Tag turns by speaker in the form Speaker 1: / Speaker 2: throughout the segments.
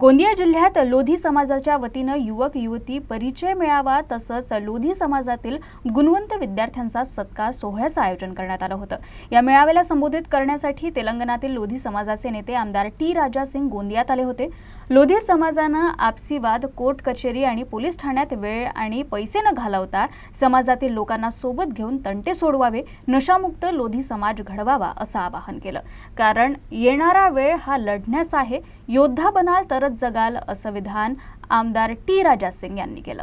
Speaker 1: गोंदिया जिल्ह्यात लोधी समाजाच्या वतीनं युवक युवती परिचय मिळावा तसंच लोधी समाजातील गुणवंत विद्यार्थ्यांचा सत्कार सोहळ्याचं आयोजन करण्यात आलं होतं. या मेळाव्याला संबोधित करण्यासाठी तेलंगणातील लोधी समाजाचे नेते आमदार टी राजा सिंग गोंदियात आले होते. लोधी समाजानं आपसी वाद कोर्ट कचेरी आणि पोलीस ठाण्यात वेळ आणि पैसे न घालवता समाजातील लोकांना सोबत घेऊन तंटे सोडवावे नशामुक्त लोधी समाज घडवावा असं आवाहन केलं. कारण येणारा वेळ हा लढण्याचा आहे. योद्धा बनाल तर तरच जगाल असं विधान आमदार टी राजा सिंग यांनी केलं.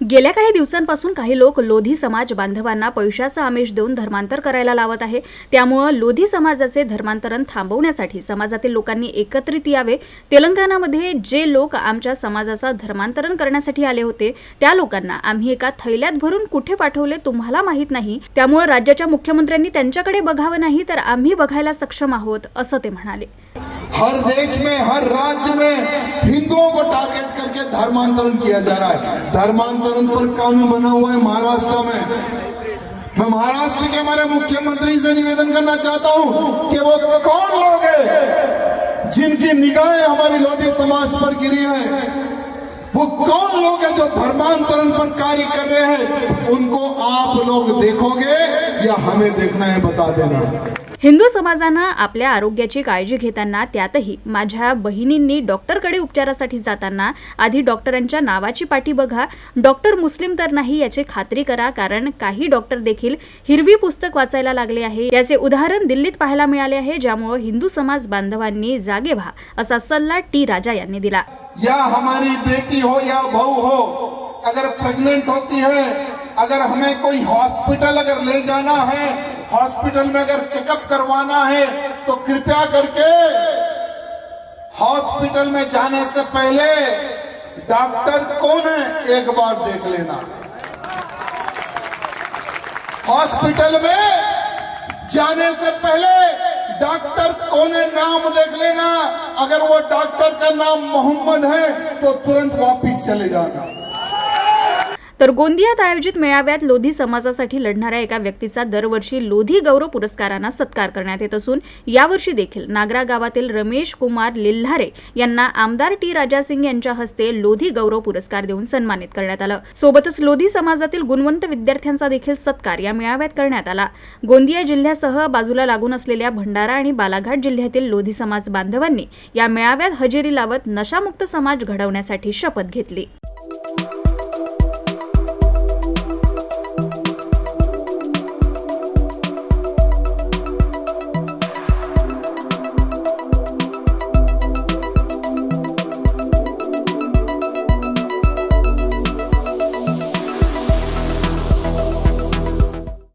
Speaker 1: गेल्या काही दिवसांपासून काही लोक लोधी समाज बांधवांना पैशाचा आमिष देऊन धर्मांतर करायला लावत आहे. त्यामुळं लोधी समाजाचे धर्मांतरण थांबवण्यासाठी समाजातील लोकांनी एकत्रित यावे. तेलंगणामध्ये जे लोक आमच्या समाजाचा धर्मांतरण करण्यासाठी आले होते त्या लोकांना आम्ही एका थैल्यात भरून कुठे पाठवले तुम्हाला माहीत नाही. त्यामुळे राज्याच्या मुख्यमंत्र्यांनी त्यांच्याकडे बघावं नाही तर आम्ही बघायला सक्षम आहोत असं ते म्हणाले.
Speaker 2: हर देश में, हर राज्य में हिंदुओं को टारगेट करके धर्मांतरण किया जा रहा है। धर्मांतरण पर कानून बना हुआ है महाराष्ट्र में। मैं महाराष्ट्र के हमारे मुख्यमंत्री से निवेदन करना चाहता हूँ कि वो कौन लोग हैं जिनकी निगाहें हमारी लोधी समाज पर गिरी है, वो कौन लोग हैं जो धर्मांतरण पर कार्य कर रहे हैं, उनको आप लोग देखोगे या हमें देखना है बता देना।
Speaker 1: हिंदू समाजानं आपल्या आरोग्याची काळजी घेताना त्यातही माझ्या बहिणींनी डॉक्टरकडे उपचारासाठी जाताना आधी डॉक्टरांच्या नावाची पाठी बघा. डॉक्टर मुस्लिम तर नाही याची खात्री करा कारण काही डॉक्टर देखील हिरवी पुस्तक वाचायला लागले आहे. याचे उदाहरण दिल्लीत पाहायला मिळाले आहे ज्यामुळे हिंदू समाज बांधवांनी जागे व्हा असा सल्ला टी राजा यांनी दिला.
Speaker 2: या हमारी बेटी हो या बहू हो अगर प्रेग्नेंट होती है अगर हमें कोई हॉस्पिटल अगर ले जाना है, हॉस्पिटल में अगर चेकअप करवाना है तो कृपया करके हॉस्पिटल में जाने से पहले डॉक्टर कौन है, एक बार देख लेना। हॉस्पिटल में जाने से पहले डॉक्टर कौन है, नाम देख लेना। अगर वो डॉक्टर का नाम मोहम्मद है तो तुरंत वापस चले जाना।
Speaker 1: तर गोंदियात आयोजित मेळाव्यात लोधी समाजासाठी लढणाऱ्या एका व्यक्तीचा दरवर्षी लोधी गौरव पुरस्कारांना सत्कार करण्यात येत असून यावर्षी देखील नागरा गावातील रमेश कुमार लिल्हारे यांना आमदार टी राजा सिंग यांच्या हस्ते लोधी गौरव पुरस्कार देऊन सन्मानित करण्यात आलं. सोबतच लोधी समाजातील गुणवंत विद्यार्थ्यांचा देखील सत्कार या मेळाव्यात करण्यात आला. गोंदिया जिल्ह्यासह बाजूला लागून असलेल्या भंडारा आणि बालाघाट जिल्ह्यातील लोधी समाज बांधवांनी या मेळाव्यात हजेरी लावत नशामुक्त समाज घडवण्यासाठी शपथ घेतली.